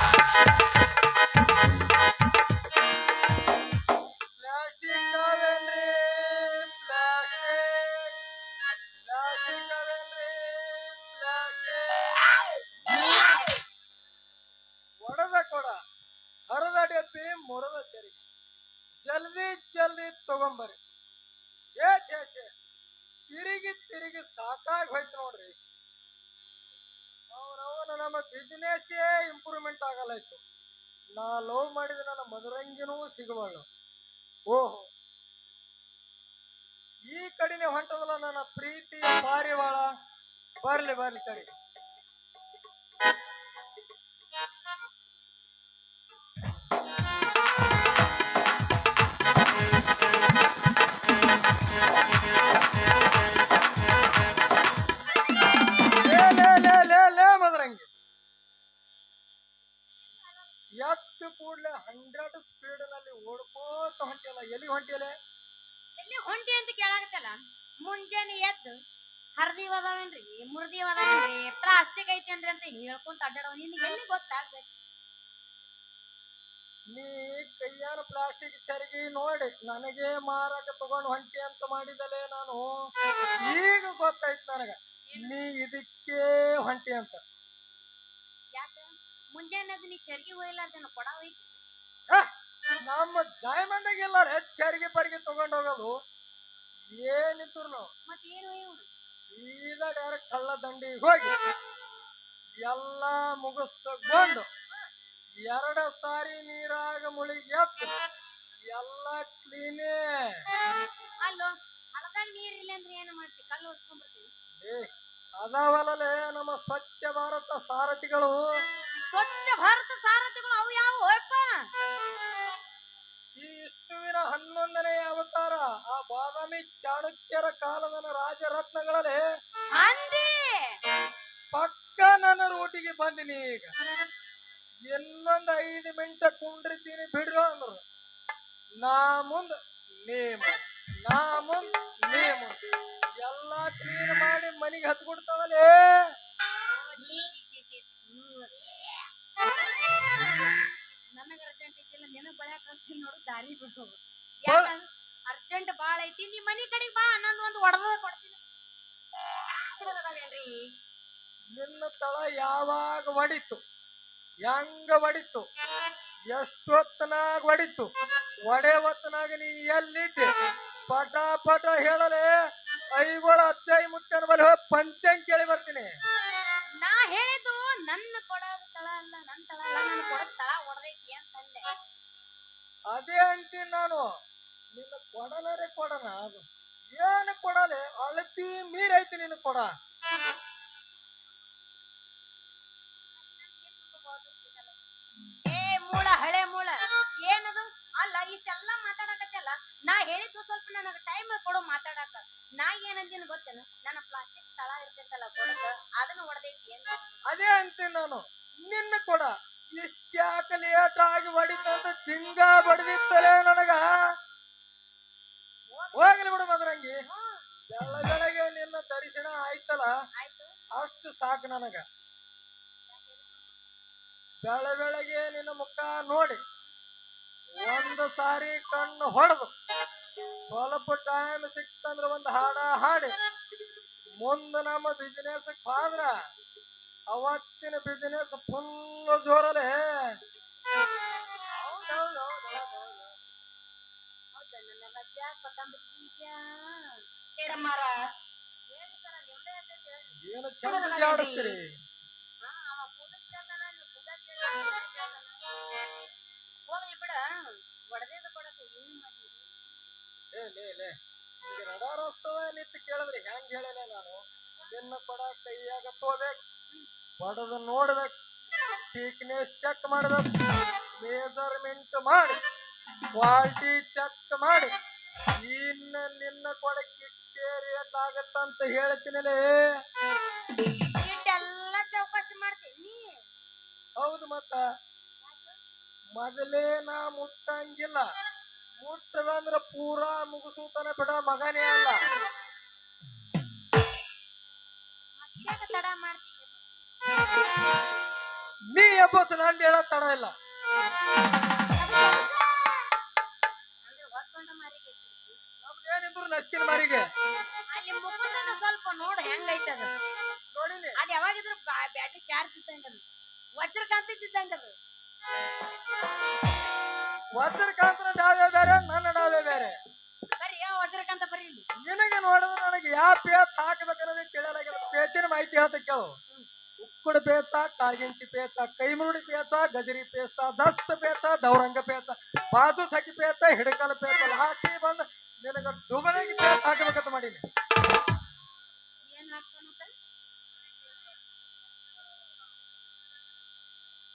Plastic ಸಿಗಬಾಳು ಓಹೋ. ಈ ಕಡೆನೆ ಹೊಂಟದಲ್ಲ ನನ್ನ ಪ್ರೀತಿ ಪಾರಿವಾಳ. ಬರ್ಲಿ ಬರ್ಲಿ ಕಡೆ ಕೂಡ್ಲೆ ಹಂಡ್ರೆಡ್ ಸ್ಪೀಡ್ನಲ್ಲಿ ಓಡ್ಕೋತ ಹೊಂಟಿಯಲ್ಲ ಎಲ್ಲಿ ಹೊಂಟಿಯಲ್ಲ? ಎಲ್ಲಿ ಹೊಂಟಿ ಅಂತ ಕೇಳಾಕತ್ತಲ್ಲ? ಮುಂಜಾನೆ ಎದ್ದು ಹರ್ದಿ ಅದಾವೇನ್ರಿ? ಮುರ್ದಿ ಅದಾವೇನ್ರಿ? ಪ್ಲಾಸ್ಟಿಕ್ ಐತೇನ್ರಿ ಅಂತ ಹೇಳ್ಕೊಂತ ಅಡ್ಡಾಡವ. ನಿನ್ಗೆ ಎಲ್ಲಿ ಗೊತ್ತಾಗ್ಬೇಕು? ನೀ ಕೈಯಾರ ಪ್ಲಾಸ್ಟಿಕ್ ಚರಗಿ ನೋಡಿ ನನಗೆ ಮಾರಾಟ ತಗೊಂಡು ಹೊಂಟಿ ಅಂತ ಮಾಡಿದಲೆ ನಾನು. ಈಗ ಗೊತ್ತಾಯ್ತು ನನಗ. ನೀ ಇದಕ್ಕೆ ಹೊಂಟಿ ಅಂತ. ಮುಂಜಾನೆ ಅದು ನೀ ಚರ್ಗಿ ಹೋಯ್ಲಾರ್ದೇನ ಕೊಡ ಹೋಯ್ತು ಹ, ನಮ್ಮ ಜಾಯಮಂದಾಗ ಎಲ್ಲಾರ ಚರ್ಗಿ ಪರ್ಗಿ ತಗೊಂಡ್ ಹೋಗೋದು ಏನಿದ್ರು ನಾವು ಮತ್ತೆ ಏನು ಇವನು ಸೀದಾ ಡೈರೆಕ್ಟ್ ಕಳ್ಳ ದಂಡಿಗೆ ಹೋಗಿ ಎಲ್ಲ ಮುಗಿಸ್ಕೊಂಡು ಎರಡು ಸಾರಿ ನೀರಾಗ ಮುಳುಗಿ ಎತ್ತು ಎಲ್ಲ ಕ್ಲೀನೇ ಅಲ್ಲೋ ಹಳದಾಗ ನೀರ್ ಇಲ್ಲ ಅಂದ್ರೆ ಏನು ಮಾಡ್ತಿ? ಕಲ್ಲು ಹೊಡ್ಕೊಂಡ್ಬಿಡ್ತೀವಿ ಏ ಅದಾವಲ್ಲೇ ನಮ್ಮ ಸ್ವಚ್ಛ ಭಾರತ ಸಾರಥಿಗಳು. ಸ್ವಚ್ಛ ಭಾರತ ಸಾರಥಿಗಳು ಅವು ಯಾವ ಹೋಯಪ್ಪ ಈ ವಿಷ್ಣುವಿನ ಹನ್ನೊಂದನೇ ಅವತಾರ ಆ ಬಾದಾಮಿ ಚಾಣಕ್ಯರ ಕಾಲದ ರಾಜರತ್ನಗಳಲ್ಲಿ ಅಂದಿ ಪಕ್ಕ ನನ್ನ ರೂಟಿಗೆ ಬಂದಿನಿ ಈಗ. ಇನ್ನೊಂದ್ ಐದು ಮಿನಿಟ್ ಕುಂಡ್ರಿತೀನಿ ಬಿಡ್ರ ಅಂದ್ರು. ನಾ ಮುಂದ್ ನೇಮ ಮುಂದ್ ನಾ ಮುಂದ್ ನೀ ಮುಂದ್. ಎಲ್ಲಾ ಕ್ಲೀನ್ ಮಾಡಿ ಮನಿಗೆ ಹತ್ಕೊಡ್ತಾವಲೇ ನನಗ ಅರ್ಜೆಂಟ್ ಐತಿಲ್ಲ ನಿನಗ್ ಬಳ್ಯಾಕ ಕಳ್ಸ್ತೀನಿ ನೋಡು ದಾರಿ ಬಿಡು ಯಾಕಂದ್ರ ಅರ್ಜೆಂಟ್ ಬಾಳ ಐತಿ ನೀ ಮನಿ ಕಡೆಗ್ ಬಾ ಅನ್ನೊಂದು ಒಂದು ಒಡದ ಕೊಡ್ತೀನಿ? ನಿನ್ನ ತಳ ಯಾವಾಗ ಹೊಡಿತು ಹೆಂಗ ಹೊಡಿತು ಎಷ್ಟೊತ್ತನಾಗ ಹೊಡಿತು ಒಡೆ ಹೊತ್ತನಾಗ ನೀ ಎಲ್ಲಿದ್ದೆ? ಪಟ ಪಟ ಹೇಳಲೆ ಐಗೋಳ ಅಚ್ಚೈ ಮುತ್ತನ ಬಳಿ ಹೋಗಿ ಪಂಚಂಗ್ ಕೇಳಿ ಬರ್ತೀನಿ. ನಾ ಹೇಳಿದ್ದು ನನ್ನ ಕೊಡೋದು ತಳ ಅಲ್ಲ ನನ್ನ ತಳ ಅಲ್ಲ ನನ್ನ ಕೊಡದ ತಳ ಒಡದೈತಿ ಅಂತಂದೆ ಅದೇ. ಅಂತೀನಿ ನಾನು. ನಿನ್ನ ಕೊಡಲರೆ ಕೊಡನ ಅದು ಏನು ಕೊಡಲೆ? ಅಳತಿ ಮೀರೈತಿ ನಿನ್ನ ಕೊಡ. ಏ ಮೂಳ ಹಳೆ ಅಲ್ಲ ಇಷ್ಟೆಲ್ಲ ಮಾತಾಡಕತ್ತಲ್ಲ? ನಾ ಹೇಳಿದ್ದು ಸ್ವಲ್ಪ ನನಗೆ ಟೈಮ್ ಕೊಡು ಮಾತಾಡಕ. ನಾ ಏನಂದಿನ ಗೊತ್ತೇನು? ನನ್ನ ಪ್ಲಾಸ್ಟಿಕ್ ತಳ ಇರ್ತೈತಲ್ಲ ಕೊಡಕ ಅದನ್ನ ಹೊಡೆದೈತಿ ಅಂತ ಅದೇ ಅಂತೀನಿ ನಾನು. ನಿನ್ನ ಕೊಡ. ಇಷ್ಟ್ಯಾಕ ಲೇಟ್ ಆಗಿ ಹೊಡಿತು ಅಂತ ತಿಂಗ ಬಡ್ದಿತ್ತಲೇ ನನಗ. ಹೋಗ್ಲಿ ಬಿಡು ಮದ್ರಂಗಿ. ಬೆಳಗ್ಗೆ ನಿನ್ನ ದರ್ಶನ ಆಯ್ತಲ್ಲ? ಆಯ್ತು. ಅಷ್ಟು ಸಾಕು ನನಗ. ಬೆಳ ಬೆಳಗ್ಗೆ ನಿನ್ನ ಮುಖ ನೋಡಿ. ಒಂದು ಸಾರಿ ಕಣ್ಣು ಹೊಡೆದು ಸ್ವಲ್ಪ ಟೈಮ್ ಸಿಕ್ತಂದ್ರ ಒಂದು ಹಾಡ ಹಾಡಿ. ಮುಂದ ನಮ್ಮ ಬಿಸಿನೆಸ್ ಆದ್ರ ಅವತ್ತಿನ ಬಿಸಿನೆಸ್ ಫುಲ್ ಜೋರಲೆ ಹೌದೌದು ಹೌದ. ನನ್ನ ರಜ ಕೊತ್ತಂಬರಿ ಬೀಜ. ಮೇಡಮ್ಮರ ಹೇಳ್ತಾರ ನಿಮ್ದೇ ಅಂತ ಹೇಳಿ. ಏನು ಚಂದ ಜಾಡಿಸ್ತೀರಿ ಲೇ ಲೇ ಲೇ. ಈಗ ರಡಾರಸ್ತವ ನಿಂತು ಕೇಳಿದ್ರೆ ಹೆಂಗ್ ಹೇಳಲೆ ನಾನು? ನಿನ್ನ ಪಡ ಕೈಯಾಗ ತೋಬೇಕು ಬಡದು ನೋಡ್ಬೇಕು ಥಿಕ್ನೆಸ್ ಚೆಕ್ ಮಾಡ್ಬೇಕು ಮೇಜರ್ಮೆಂಟ್ ಮಾಡಿ ಕ್ವಾಲಿಟಿ ಚೆಕ್ ಮಾಡಿ ಇನ್ನ ನಿನ್ನ ಕೊಡಕ್ಕೆ ರೇಟ್ ಆಗತ್ತಂತ ಹೇಳ್ತೀನಲೇ ಇಟ್ಟೆಲ್ಲ ಚೌಕಾಸಿ ಮಾಡ್ತೀನಿ. ಹೌದು ಮತ್ತ. ಮೊದಲೇ ನಾ ಮುಟ್ಟಂಗಿಲ್ಲ. ಮುಟ್ಟದಂದ್ರ ಪೂರಾ ಮುಗಿಸುತ್ತಾನೆ ಬಿಡ ಮಗನೇ ಅಲ್ಲ. ತಡ ಮಾಡ್ತೀನಿ ನೀ ಎಬ್ಬಸ್ ನಂದು ಹೇಳ ತಡ ಇಲ್ಲ. ಏನಿದ್ರು ನಸ್ಕಿನ ಮಾರಿಗೆ. ಅಲ್ಲಿ ಮುಖದನ್ನ ಸ್ವಲ್ಪ ನೋಡ್ ಹೆಂಗೈತೆ ಅದು. ನೋಡಿನಿ. ಅದು ಯಾವಾಗಿದ್ರು ಬ್ಯಾಟ್ರಿ ಚಾರ್ಜ್ ಇದ್ದಂಗ ಅದು ವಜ್ರಕಾಂತಿ ಇದ್ದಂಗ ಅದು ವಜ್ರಕಾಂತರ ಡಾವೆ ಬೇರೆ ನನ್ನ ಡಾವೆ ಬೇರೆ ಬರ್ರಿ ಯಾವ ವಜ್ರಕಾಂತ ಬರ್ರಿ ಇಲ್ಲಿ? ನಿನಗೆ ನೋಡಿದ್ರೆ ನನಗೆ ಯಾವ ಪೇಚ್ ಹಾಕ್ಬೇಕನ್ನೋದೇ ತಿಳಿಯಲಾಗಿಲ್ಲ ಪೇಚಿನ ಮಾಹಿತಿ ಹೇಳ್ತ ಕೇಳು. ಉಕ್ಕುಡ ಪೇಚ ಕಾರ್ಗಿಂಚಿ ಪೇಚ ಕೈಮುರುಡಿ ಪೇಚ ಗಜರಿ ಪೇಚ ದಸ್ತ ಪೇಚ ದೌರಂಗ ಪೇಚ ಬಾಜು ಸಖಿ ಪೇಚ ಹಿಡಕಲ ಪೇಚ ಹಾಕಿ ಬಂದ ನಿನಗೆ ಡುಬನಿಗೆ ಪೇಚ ಹಾಕಬೇಕಂತ ಮಾಡೀನಿ. ಏನ್ ಹಾಕ್ತಾನಂತ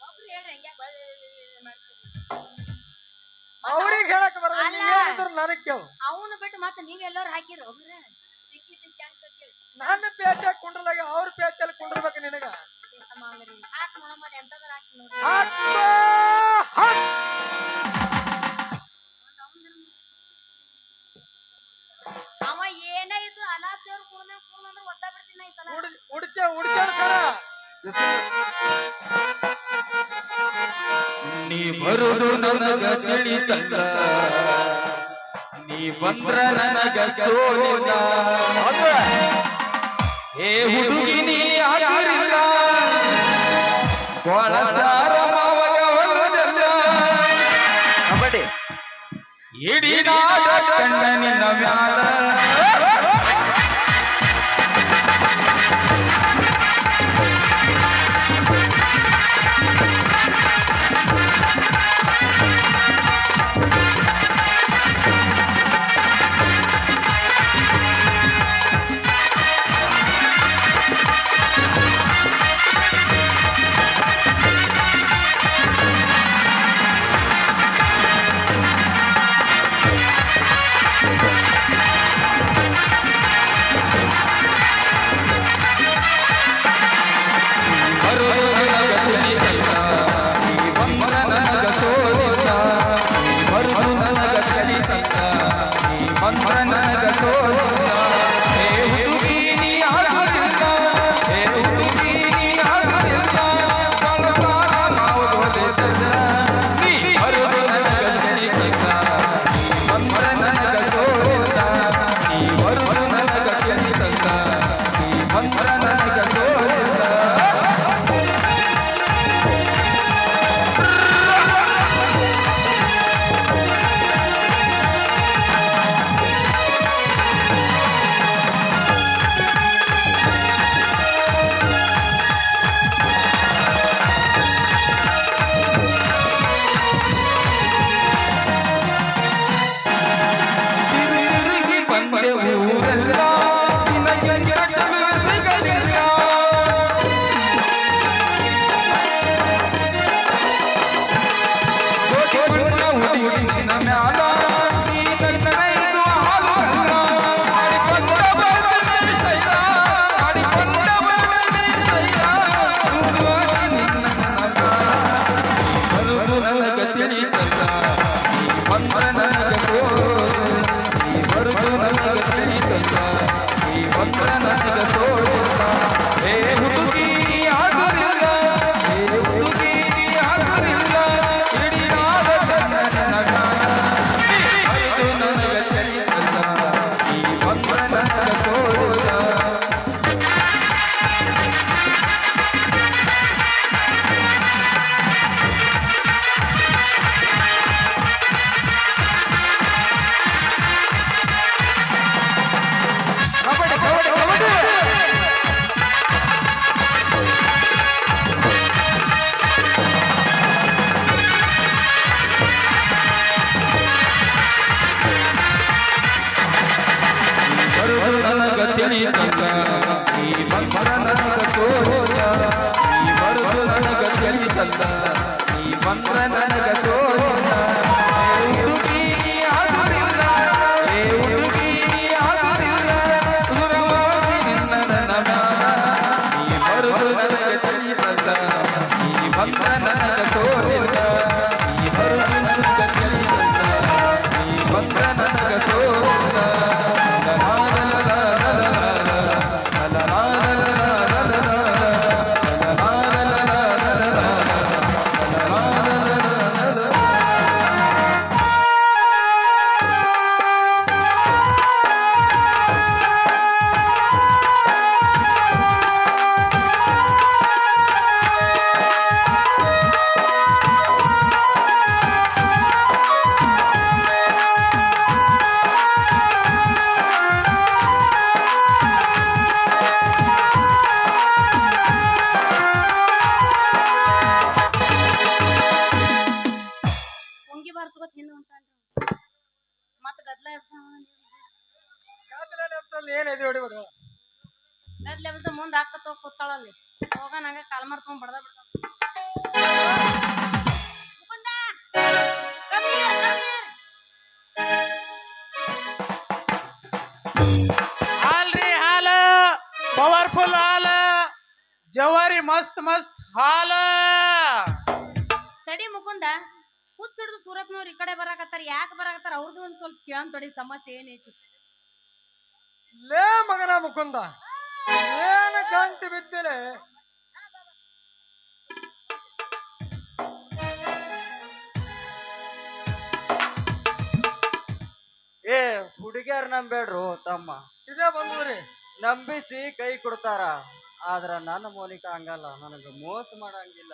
ಒಬ್ರು ಹೇಳ್ರಿ ಹಂಗ್ಯಾಕ್ ಬ- ಮಾಡ್ತೀರಿ? ಅವ್ರಿಗೆ ಹೇಳಕ್ ಬರಲ್ಲ ನೀವ್ ಹೇಳಿದ್ರು ನನಗ್ ಕೇಳು. ಅವನು ಬಿಟ್ಟು ಮತ್ತೆ ನೀವೆಲ್ಲರೂ ಹಾಕಿರೋ ನನ್ನ ಪೇಚ ಕುಂಡ್ರಲಾಗ ಅವ್ರ ಪೇಚಲ್ಲಿ ಕುಂಡ್ರಬೇಕು ನಿನಗ. ಹಾಕ್ ಹಾಕಿ ಅವ ಏನೇ ಇದ್ರು ಅನಾಥ್ಯವ್ರು ಕುಡ್ದ ಕುಡ್ದಂದ್ರೆ ಉಡ್ಚ ಉಡ್ಚ ನೀ ಬರುದು ನನಗ ತಿಳಿತಲ್ಲ. ನೀ ಬಂದ್ರ ನನಗ ಸೋಲಿನ ಹೇ ಹುಡುಗಿ ನೀ ಆಗಿರಲ್ಲ. ಕೊಳಸಾರ ಮಾವಗ ಹೊಲದಲ್ಲ ಕಬಡ್ಡಿ. ಇಡೀ ನಾಡ ಕಂಡ ನಿನ್ನ ಮ್ಯಾಲ. ಹಿಡಿದು ಸೂರತ್ನವ್ರು ಈ ಕಡೆ ಬರಾಕತ್ತಾರ ಯಾಕೆ ಬರಾಕತ್ತಾರ ಅವ್ರದ್ದು ಒಂದ್ ಸ್ವಲ್ಪ ಕೇಳನ್ ತೊಡಿ ಸಮಸ್ಯೆ ಏನೈತಿ ಲೇ ಮಗನ ಮುಕುಂದ ಏನ ಗಂಟು ಬಿದ್ದರೆ ಏ ಹುಡುಗಿಯರ್ ನಂಬೇಡ್ರು ತಮ್ಮ. ಇದೇ ಬಂದ್ರಿ ನಂಬಿಸಿ ಕೈ ಕೊಡ್ತಾರ ಆದ್ರ ನನ್ನ ಮೋನಿಕಾ ಹಂಗಲ್ಲ ನನಗ ಮೋಸ ಮಾಡಂಗಿಲ್ಲ.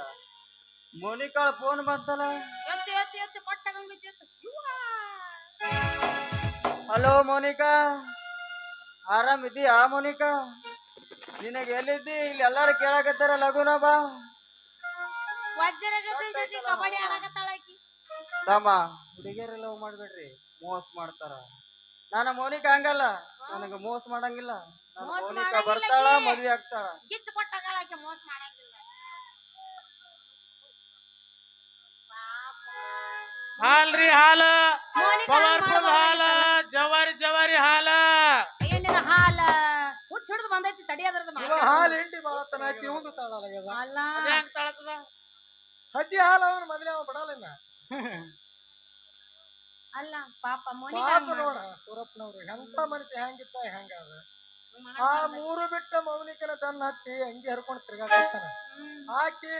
ಮೋನಿಕಾಳ ಫೋನ್ ಬಂತಲ್ಲ? ಎತ್ತು ಎತ್ತು ಎತ್ತು ಕೊಟ್ಟಾಗಂಗ್ ಬಿದ್ದಿತ್ತು ಹಲೋ ಮೋನಿಕಾ ಆರಾಮ್ ಇದೀಯಾ ಮೋನಿಕಾ. ನಿನಗೆ ಎಲ್ಲಿದ್ದಿ? ಇಲ್ಲಿ ಎಲ್ಲಾರು ಕೇಳಾಕತ್ತಾರ ಲಗುನ ಬಾ. ತಮ್ಮ ಹುಡುಗಿಯರ ಲವ್ ಮಾಡ್ಬೇಡ್ರಿ. ಮೋಸ ಮಾಡ್ತಾರ. ನನ್ನ ಮೋನಿಕಾ ಹಂಗಲ್ಲ. ನನಗ ಮೋಸ ಮಾಡಂಗಿಲ್ಲ. ನನ್ನ ಮೋನಿಕಾ ಬರ್ತಾಳ. ಮದ್ವೆ ಆಗ್ತಾಳ ಗಿಚ್ಚ ಕೊಟ್ಟಾಗಳ ಆಕಿ ಮೋಸ ಮಾಡಂಗಿಲ್ಲ ಪಾಪ. ಹಾಲ್ರಿ ಹಾಲ. ಹಂಗ್ ಪವರ್ಫುಲ್ ಹಾಲ. ಜವಾರಿ ಜವಾರಿ ಹಾಲ. ಏನಿನ ಹಾಲ. ಹುಚ್ಚ ಹಿಡಿದು ಬಂದೈತಿ ತಡಿ ಅದರದ ಮಾತಾಡು. ಹಾಲು ಹಿಂಡಿ ಬಾಳತನ ಐತಿ ಇವಂದು ತಾಳಲಾಗ್ಯದ ಅಲ್ಲ. ಅದ್ ಹೆಂಗ್ ತಾಳತದ? ಹಸಿ ಹಾಲ ಅವನು ಮೊದಲೇ ಅವ ಬಿಡಲ್ಲ ಅಲ್ಲ ಪಾಪ ಮೋನಿಕಾ ಪಾಪ ಹಂಗ್ ನೋಡ ಸೂರಪ್ಪನವರು ಎಂತ ಮನಸ್ಸು ಹೆಂಗಿತ್ತ ಹೆಂಗಾದ. ಆ ಮೂರು ಬಿಟ್ಟ ಮೌನಿಕನ ತನ್ನ ಹತ್ತಿ ಹಂಗೆ ಹರ್ಕೊಂಡು ತಿರ್ಗಾಕತ್ತಾನ. ಹ್ಮ್. ಆಕಿ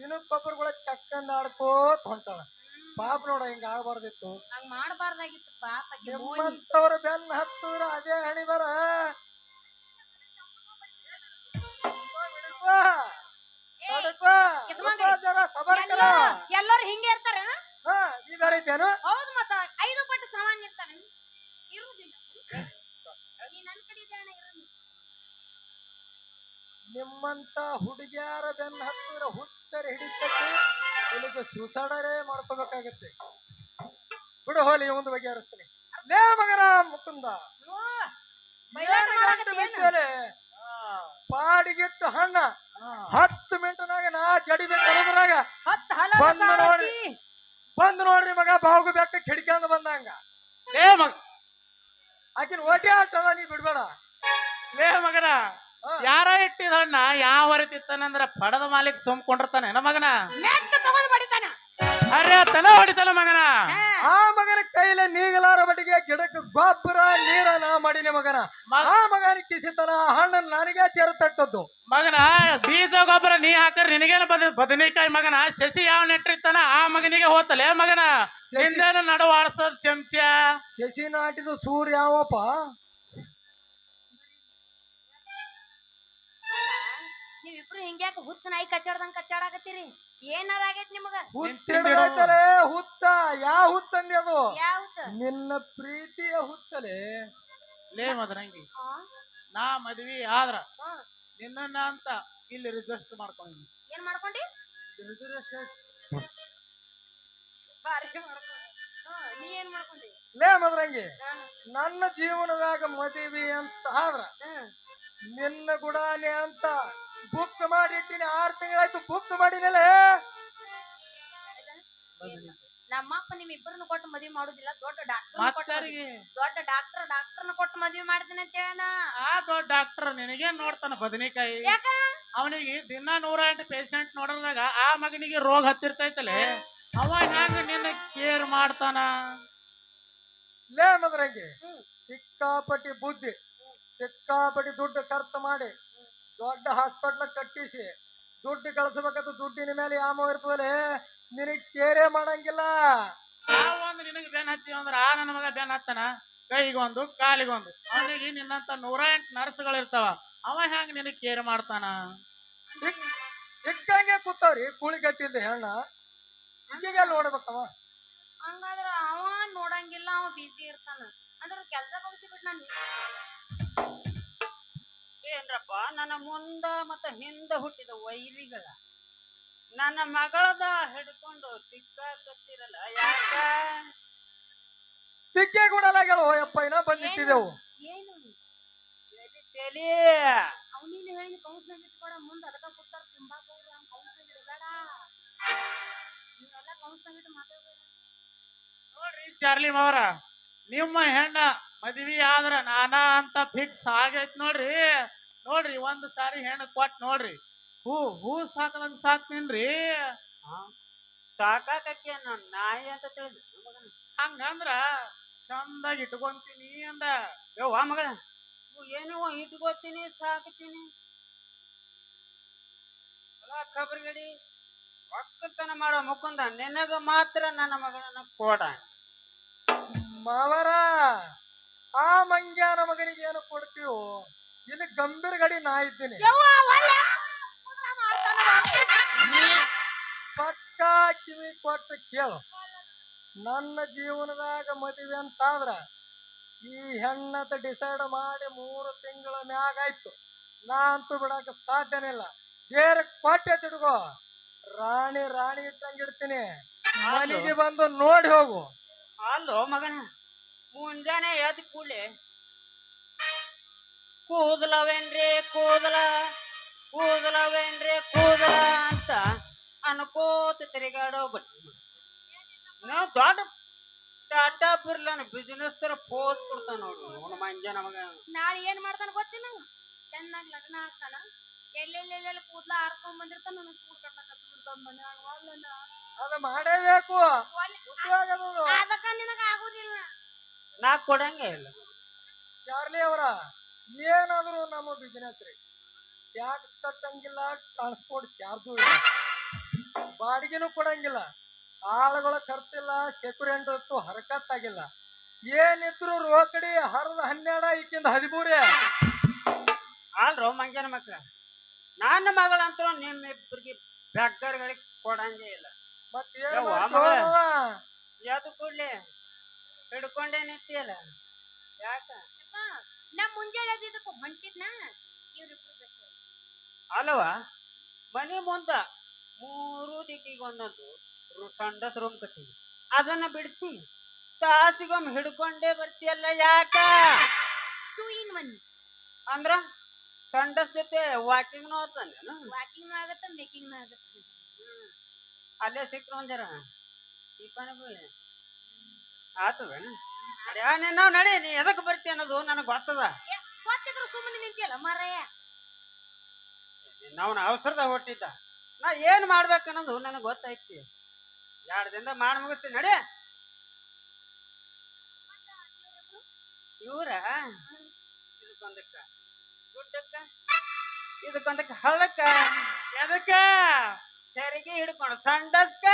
ದಿನಕ್ಕೊಬ್ಬರುಗಳ ಚಕ್ಕಂದ ಆಡ್ಕೋತ ಹೊಂಟಾಳ. ಪಾಪ ನೋಡ ಹಿಂಗ ಆಗಬಾರ್ದಿತ್ತು. ಹಂಗ್ ಮಾಡಬಾರ್ದಾಗಿತ್ತು ಪಾಪ ಆಕಿ ಮೋನಿ ನಿಮ್ಮಂತವ್ರ ಬೆನ್ನ ಹತ್ತಿದ್ರ ಅದೇ ಹಣಿ ಬರ. ಎಲ್ಲರೂ ಹಿಂಗೆ ಇರ್ತಾರೆ ಹಾ? ಈ ಬೇರೆ ಇದ್ದೇನು? ಹೌದು ಮತ್ತ ಐದು ಪಟ್ಟು ಸಾಮಾನ್ಯ ಇರ್ತಾರೆ ಇರುವುದಿಲ್ಲ. ನೀ ನನ್ ಕಡೆ ಇದ್ದೆ ಅಣ್ಣ, ನಿಮ್ಮಂತ ಹುಡುಗಿಯಾರ ಬೆನ್ನ ಹತ್ತಿರ ಹುಚ್ಚರಿ ಹಿಡಿತೈತಿ. ಇಲ್ಲಿಗೆ ಸುಸಡರೇ ಮಾಡ್ಕೋಬೇಕಾಗತ್ತೆ. ಬಿಡು ಹೋಲಿ ಒಂದು ಬಗ್ಗೆ ಇರುತ್ತೀನಿ ಲೇ ಮಗನ ಮುಕುಂದ? ಬಿದ್ದೇನೆ ಪಾಡಿಗಿಟ್ಟು ಹಣ್ಣ. ಹತ್ತು ಮಿನಿಟ್ನಾಗ ನಾ ಜಡಿಬೇಕು ಅನ್ನೋದ್ರಾಗ. ನೋಡ್ರಿ ಹಲ ಬಂದು ನೋಡಿ. ಬಂದ್ ನೋಡ್ರಿ ಮಗ ಬಾವು ಬೆಕ್ಕ ಕಿಡ್ಕೊಂಡು ಬಂದಂಗ. ಲೇ ಮಗ. ಆಕಿನ ಓಟಿ ಆಟದ ನೀ ಬಿಡ್ಬೇಡ. ಲೇ ಮಗನ. ಯಾರ ಇಟ್ಟಿದ ಹಣ್ಣ? ಯಾವ ಹೊರತಿತ್ತಾನಂದ್ರ ಪಡದ ಮಾಲಿಕ್ ಸುಮ್ಕೊಂಡಿರ್ತಾನೆ. ನಮ್ಮ ಮಗನ? ಅರೆ ತನ ಹೊಡಿತಲ್ಲ ಮಗನ? ಆ ಮಗನ ಕೈಲ ನೀಗಲಾರ ಬಟ್ಟಿಗೆ ಗಿಡಕ್ಕೆ ಗೊಬ್ಬರ ನೀರ ನಾ ಮಾಡಿನಿ ಮಗನ. ಮಗ- ಆ ಮಗನ ಕಿಸಿತನ ಆ ಹಣ್ಣನ್ ನನಗೆ ಸೇರತಕ್ಕದ್ದು. ಮಗನ ಬೀಜ ಗೊಬ್ಬರ ನೀ ಹಾಕರ್ ನಿನಗೇನು ಬದ ಬದನೆಕಾಯಿ ಮಗನ? ಸಸಿ ಯಾವ ನೆಟ್ಟಿರ್ತಾನ? ಆ ಮಗನಿಗೆ ಹೋತಲೆ ಮಗನ? ಹಿಂದೇನು ನಡವಾಡ್ಸೋದ್ ನಡು ಆಡ್ಸೋದ್ ಚಮಚ? ಶಶಿ ನಾಟಿದ ಸೂರ್ಯ ಯಾವಪ್ಪ? ನೀವಿಬ್ರು ಹಿಂಗ್ಯಾಕ ಹುಚ್ಚ ನಾಯಿ ಕಚ್ಚಾಡ್ದಂಗ್ ಕಚ್ಚಾಡಕತ್ತೀರಿ? ಏನಾರ ಆಗೈತ್ ನಿಮಗ? ಹುಚ್ಚ ಹಿಡ್ದೈತಲೇ ಹುಚ್ಚ. ಯಾವ ಹುಚ್ಚ ಅಂದಿ ಅದು? ಯಾವ್ದ? ನಿನ್ನ ಪ್ರೀತಿಯ ಹುಚ್ಚಲೇ. ಲೇ ಮದರಂಗಿ? ನಾ ಮದ್ವಿ ಆದ್ರ ಹಾ. ನಿನ್ನ ಅಂತ ಇಲ್ಲಿ ರಿಜಿಸ್ಟರ್ ಮಾಡ್ಕೊಂಡಿ ಏನ್ ಮಾಡ್ಕೊಂಡಿ? ನೀ ಏನ್ ಮಾಡ್ಕೊಂಡಿ? ಲೇ ಮದ್ರಂಗಿ ನನ್ನ ಜೀವನದಾಗ ಮದುವೆ ಅಂತ ಆದ್ರ ನಿನ್ನ ಗುಡಾನೆ ಅಂತ ಬುಕ್ ಮಾಡಿಟ್ಟಿನಿ. ಆರ್ ತಿಂಗಳಾಯ್ತು ಬುಕ್ ಮಾಡಿನಲೇ ನಮ್ಮಪ್ಪ ನಿಮ್ ಇಬ್ಬರನ್ನ ಕೊಟ್ಟು ಮದ್ವಿ ಮಾಡುದಿಲ್ಲ ದೊಡ್ಡ ಡಾಕ್ಟರ್ ಕೊಟ್ಟು ಮದ್ವಿ- ಮತ್ತರಿಗೆ ದೊಡ್ಡ ಡಾಕ್ಟರ್ ಡಾಕ್ಟರ್ನ ಕೊಟ್ಟು ಮದ್ವಿ ಮಾಡ್ತೀನಿ ಅಂತ ಹೇಳನ ಆ ದೊಡ್ಡ ಡಾಕ್ಟರ್ ನಿನಗೇನ್ ನೋಡ್ತಾನ ಬದನೆಕಾಯಿ. ಯಾಕ? ಅವನಿಗೆ ದಿನ ನೂರ ಎಂಟು ಪೇಷಂಟ್ ನೋಡಿದಾಗ ಆ ಮಗನಿಗೆ ರೋಗ ಹತ್ತಿರ್ತೈತಲೆ? ಅವ ಹ್ಯಾಂಗ ನಿನ್ನ ಕೇರ್ ಮಾಡ್ತಾನ? ಲೇ ಮದ್ರಂಗಿ ಹ್ಮ್. ಸಿಕ್ಕಾಪಟ್ಟಿ ಬುದ್ಧಿ ಸಿಕ್ಕಾಪಟ್ಟಿ ದುಡ್ಡು ಖರ್ಚು ಮಾಡಿ ದೊಡ್ಡ ಹಾಸ್ಪಿಟ್ಲ್ ಕಟ್ಟಿಸಿ ದುಡ್ಡು ಕಳಿಸ್ಬೇಕಂತ ದುಡ್ಡಿನ ಮೇಲೆ ಯಾಮ ಇರ್ತದಲೇ? ನಿನಗ್ ಕೇರೆ ಮಾಡಂಗಿಲ್ಲ. ಯಾವ ಒಂದು ನಿನಗೆ ಬೆನ್ ಹತ್ತಿ ಅಂದ್ರ ಆ ನನ್ನ ಮಗ ಬೆನ್ ಹತ್ತಾನ? ಕೈಗೊಂದು ಕಾಲಿಗೊಂದು ಅವನಿಗೆ ನಿನ್ನಂತ ನೂರ ಎಂಟು ನರ್ಸ್ಗಳು ಇರ್ತಾವ. ಅವ ಹೆಂಗ್ ನಿನಗ್ ಕೇರ್ ಮಾಡ್ತಾನ? ಇಕ್ಕಂಗೆ ಸಿಕ್ಕಂಗೆ ಕೂತಾವ್ರಿ ಕೂಳಿ ಗಟ್ಟಿಲ್ದ ಹೆಣ್ಣ. ಹಿಂಗೆ ನೋಡ್ಬೇಕವ. ಹಂಗಾದ್ರ ಅವ ನೋಡಂಗಿಲ್ಲ ಅವ ಬಿಸಿ ಇರ್ತಾನ. ಅಂದ್ರ ಕೆಲ್ಸ ಬಗ್ಸಿ ಬಿಟ್ಟು ನಾನು ಏನ್ರಪ್ಪ ನನ್ನ ಮುಂದ ಮತ್ತ ಹಿಂದ ಹುಟ್ಟಿದ ವೈರಿಗಳ. ನನ್ನ ಮಗಳದ ಹಿಡ್ಕೊಂಡು ಸಿಕ್ಕಾಕತ್ತಿರಲ್ಲ ಯಾಕ? ಸಿಕ್ಕೇ ಕೊಡಲಾಗ್ಯಾಳ ಯಪ್ಪ ಇನ್ನ ಬಂದಿಟ್ಟಿದೆವು ಏನು? ತೆಲಿ? ಅವನಿಗೆ ಹೇಳಿ ಕೌನ್ಸಿಲಿಂಗ್ ಇಟ್ಕೊಡ ಮುಂದೆ ಅದಕ್ಕ ಕೂತಾರ ತಿಂಬಾಕ ಅವ್ನು ಕೌನ್ಸಿಲಿಂಗ್ ಇಡಬೇಡ. ನೀವೆಲ್ಲ ಕೌನ್ಸಿಲಿಂಗ್ ಇಟ್ಟು ಮಾತಾಡ್ಬೇಡ. ನೋಡ್ರಿ ಚಾರ್ಲಿ ಮಾವರ ನಿಮ್ಮ ಹೆಣ್ಣ ಮದ್ವಿ ಆದ್ರ ನಾನಾ ಅಂತ ಫಿಕ್ಸ್ ಆಗೈತ್ ನೋಡ್ರಿ. ನೋಡ್ರಿ ಒಂದ್ ಸಾರಿ ಹೆಣ್ಣು ಕೊಟ್ ನೋಡ್ರಿ. ಹೂ ಹೂ ಸಾಕದಂಗ್ ಸಾಕ್ತೀನ್ರಿ ಸಾಕಾಕಕ್ಕೆ ನಾನು ನಾಯಿ ಅಂತ ತಿಳಿದ ಮಗನ. ಹಂಗಂದ್ರ ಚಂದಾಗಿ ಇಟ್ಕೊಂತೀನಿ ಅಂದ. ಯವ್ವ ಮಗಳ ಮಗ ಏನೋ ಇಟ್ಕೋತೀನಿ ಸಾಕತೀನಿ. ಅಲ್ಲ ಖಬರ್ಗಡಿ ಒಕ್ಕತನ ಮಾಡೋ ಮುಕುಂದ ನಿನಗ ಮಾತ್ರ ನನ್ನ ಮಗಳನ್ನ ಕೊಡ. ಮಾವರ ಆ ಮಂಗ್ಯಾನ ಮಗನಿಗೆ ಏನು ಕೊಡ್ತೀವೋ ಇಲ್ಲಿ ಗಂಭೀರ ಗಡಿ ನಾ ಇದ್ದೀನಿ. ಪಕ್ಕಾ ಕಿವಿ ಕೊಟ್ಟು ಕೇಳು. ನನ್ನ ಜೀವನದಾಗ ಮದುವೆ ಅಂತಾದ್ರ ಈ ಹೆಣ್ಣದ ಡಿಸೈಡ್ ಮಾಡಿ ಮೂರು ತಿಂಗಳ ಮ್ಯಾಗ ಆಯ್ತು. ನಾ ಅಂತೂ ಬಿಡಾಕ ಸಾಧ್ಯನಿಲ್ಲ ಬೇರೆ ಕೊಟ್ಟೆ ತಿಡ್ಗೋ ರಾಣಿ ರಾಣಿ ಇಟ್ಟಂಗೆ ಇಡ್ತೀನಿ ಮನೆಗೆ ಬಂದು ನೋಡಿ ಹೋಗು. ಅಲ್ಲೋ ಮಗನ ಮುಂಜಾನೆ ಎದ್ ಕೂಡ್ಲೆ ಕೂದಲವೇನ್ರಿ ಕೂದಲ? ಕೂದಲವೇನ್ರಿ? ಕೂದಲ ಅಂತ ಅನ್ಕೋತ ತಿರುಗಾಡೋ ಬಟ್ ನಾವು ದೊಡ್ಡ ಟಾಟಾ ಬಿರ್ಲನ ಬಿಸ್ನೆಸ್ ತರ ಪೋಸ್ ಕೊಡ್ತಾನ ನೋಡು. ಅವನ ಮಂಜ ನಮಗೆ. ನಾಳೆ ಏನ್ ಮಾಡ್ತಾನ ಗೊತ್ತಿಲ್ಲ ಚೆನ್ನಾಗಿ ಲಗ್ನ ಆಗ್ತಾನ. ಎಲ್ಲೆಲ್ಲೆಲ್ಲೆಲ್ಲ ಕೂದಲ ಹಾರ್ಕೊಂಡ್ ಬಂದಿರ್ತಾನ ನನಗೆ ಕೂಡ್ ಕಟ್ಲಕ್ ಬಿಡ್ತಾನ ಒಲ್ಲನ ಅದು ಮಾಡೇಬೇಕು. ಅದಕ್ಕ ನಿನಗ ಆಗುದಿಲ್ಲ. ನಾ ಕೊಡಂಗೆ ಇಲ್ಲ. ಚಾರ್ಲಿ ಅವರ ಏನಾದ್ರೂ ನಮ್ಮ ಬಿಸ್ನೆಸ್ ರೀ. ಟ್ಯಾಕ್ಸ್ ಕಟ್ಟಂಗಿಲ್ಲ ಟ್ರಾನ್ಸ್ಪೋರ್ಟ್ ಚಾರ್ಜು ಇಲ್ಲ. ಬಾಡಿಗೆನೂ ಕೊಡಂಗಿಲ್ಲ. ಆಳುಗಳ ಖರ್ಚಿಲ್ಲ ಸೆಕ್ಯೂರೆಂಟ್ ಹೊತ್ತು ಹರಕತ್ತಾಗಿಲ್ಲ. ಏನಿದ್ರು ರೋಕಡಿ ಹರದ ಹನ್ನೆರಡ ಈಕಿಂದ ಹದಿಮೂರೇ. ಅಲ್ರೋ ಮಂಜನ ಮಕ್ಳ? ನನ್ನ ಮಗಳಂತೂ ನಿಮ್ಮಿಬ್ಬರಿಗೆ ಬೆಕ್ಕರ್ಗಳಿಗೆ ಕೊಡಂಗೆ ಇಲ್ಲ. ಮತ್ತೆ ಯಾವ್ದು ಕೂಡ್ಲಿ ಹಿಡ್ಕೊಂಡೇ ನಿಂತಿಯಲ್ಲ. ಯಾಕ? ನಮ್ಮ ನಾ ಮುಂಜಾನೆ ಎದ್ದಿದ್ದಕ್ಕೂ ಹೊಂಟಿದ್ನ? ಇವ್ರಿಬ್ರು ಅಲ್ವಾ ಮನೆ ಮುಂದ ಮೂರು ದಿಕ್ಕಿಗೆ ಒಂದೊಂದು ಸಂಡಸ್ ರೂಮ್ ಕಟ್ಟಿವಿ ಅದನ್ನ ಬಿಡ್ತಿ ತಾಸಿಗೊಮ್ಮೆ ಹಿಡ್ಕೊಂಡೇ ಬರ್ತೀಯಲ್ಲ ಯಾಕ? Two in one. ಅಂದ್ರ ಸಂಡಸ್ ಜೊತೆ ವಾಕಿಂಗ್ನು ಹೋಗ್ತಾನೇನು ವಾಕಿಂಗ್ ಆಗತ್ತ ಮೇಕಿಂಗ್ ಆಗತ್ತ. ಅಲ್ಲೇ ಸಿಕ್ರು ಒಂದರ ದೀಪಾನ ನೀನು ನಡಿ ನೀ ಎದಕ್ಕೆ ಬರ್ತೀಯ ಅನ್ನೋದು ನನಗೆ ಗೊತ್ತದ. ಗೊತ್ತಿದ್ರು ಸುಮ್ಮನೆ ನಿಂತಿಯಲ್ಲ ಮರಯ್ಯ ಅವನ ಅವಸರದ ಹೊಟ್ಟಿದ್ದ. ನಾ ಏನ್ ಮಾಡ್ಬೇಕು ಅನ್ನೋದು ನನಗೆ ಗೊತ್ತೈತಿ. ಎರಡು ದಿನದ ಮಾಡಿ ಮುಗಿಸ್ತೀನಿ ನಡಿ. ಇವ್ರ ಇದಕ್ಕೊಂದಕ್ಕ, ಗುಡ್ಡಕ್ಕ, ಇದಕ್ಕೊಂದಕ್ಕ ಹಳ್ಳಕ್ಕ, ಎದಕ್ಕ? ತೆರಿಗೆ ಹಿಡ್ಕೊಂಡು ಸಂಡಸ್ಕ.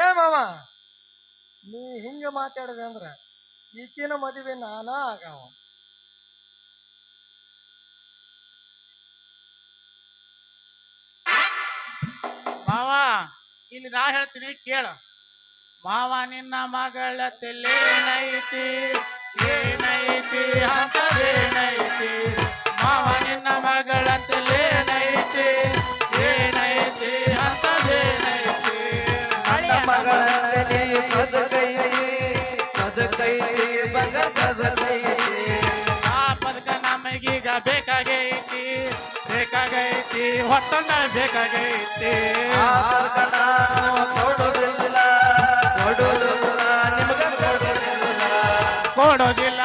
ಏ ಮಾವ ನೀ ಹಿಂಗ ಮಾತಾಡಿದೆ ಅಂದ್ರ ಈಕಿನ ಮದುವೆ ನಾನ ಆಗಾವ. ಮಾವ, ಇಲ್ಲಿ ನಾ ಹೇಳ್ತೀನಿ ಕೇಳ. ಮಾವ, ನಿನ್ನ ಮಗಳ ತಲೆನೈತಿ ಏನೈತಿ? ಅಂತದೇನೈತಿ? ಮಾವ, ನಿನ್ನ ಮಗಳ ತಲೆನೈತಿ ಬಗ ಬದುಕೈತಿ ಆ ಪದಕ ನಮಗೀಗ ಬೇಕಾಗೈತಿ ಬೇಕಾಗೈತಿ ಹೊತ್ತೊಂದ ಬೇಕಾಗೈತಿ ಆ ಪದಕ ನಾನು ಕೊಡುವುದಿಲ್ಲ ಕೊಡುವುದಿಲ್ಲ ನಿಮಗ ಕೊಡುವುದಿಲ್ಲ ಕೊಡೋದಿಲ್ಲ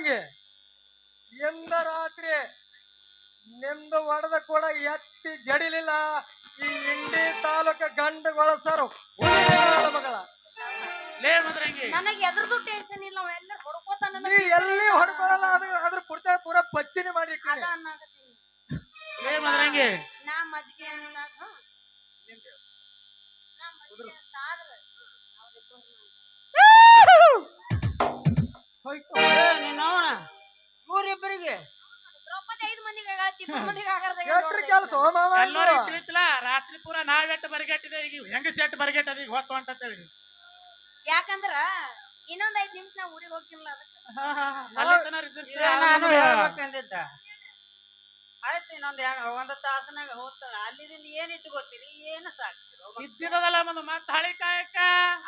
ಮದ್ರಂಗಿ ಎಂದ ರಾತ್ರಿ ನಿಂದು ಒಡೆದ ಕೂಡ ಎತ್ತಿ ಜಡಿಲಿಲ್ಲ. ಈ ಇಂಡಿ ತಾಲೂಕ ಗಂಡುಗಳ ಸರ್ ಮಗಳ. ನನಗೆ ಎದ್ರದ್ದು ಟೆನ್ಷನ್ ಇಲ್ಲ ಎಲ್ಲ ಹೊಡ್ಕೋತಾನ ನೀ ಎಲ್ಲಿ ಹೊಡ್ಕೊಳಲ್ಲ ಅದ್ರ ಅದ್ರ ಪುರ್ತ ಪೂರ ಪಚ್ಚಿನಿ ಮಾಡಿ ಅದ ನಾ ಮದ್ವೆ ಅಂದಾಗ ನಿನ್ನವನ ಇವ್ರಿಬ್ಬರಿಗೆ ಎಷ್ಟ್ರ ಕೆಲಸ ಮಾವ ತಿಳಿತಿಲ್ಲ ರಾತ್ರಿ ಪೂರ ನಾವ್ ಎಟ್ಟು ಬರಿಗೆಟ್ಟಿದೆ? ಈಗ ಹೆಂಗ ಸೆಟ್ ಬರಿಗೆಟ್ಟದ? ಈಗ ಹೊತ್ತು ಅಂತೇಳಿ. ಯಾಕಂದ್ರ ಇನ್ನೊಂದ್ ಐದ್ ನಿಮಿಷ ನಾವ್ ಊರಿಗೆ ಹೋಗ್ತಿಲ್ಲ ನಾನು ಹೇಳ್ಬೇಕಂದಿದ್ದ. ಆಯ್ತು ಇನ್ನೊಂದ್ ಒಂದ್ ತಾಸನಾಗ ಹೋಗ್ತಾಳ ಅಲ್ಲಿದಿಂದ ಏನ್ ಇಟ್ಕೋತೀರಿ ಏನು ಸಾಕ್ತಿರಿ ಹೋಗ್ಬೇಕು. ಇದ್ದಿರೋದಲ್ಲ ಒಂದು ಮತ್ತ ಹಳಿ ಕಾಯಕ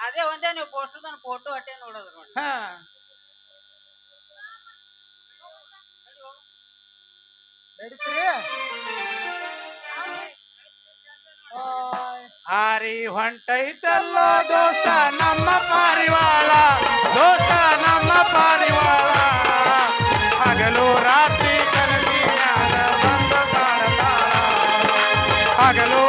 ಅದೇ ಒಂದೇ ನೀವು ಪೋಸ್ಟರ್ದ ಫೋಟೋ ಅಟ್ಟೆ ನೋಡೋದು ನೋಡಿ. ನಡೀತೀರಿ? ಹಾರಿ ಹೊಂಟೈತಲ್ಲೋ ದೋಸ್ತ ನಮ್ಮ ಪಾರಿವಾಳ. ದೋಸ್ತ ನಮ್ಮ ಪಾರಿವಾಳ. ಹಗಲು ರಾತ್ರಿ ಕನಸಿನ ಬಂದ ಹಗಲು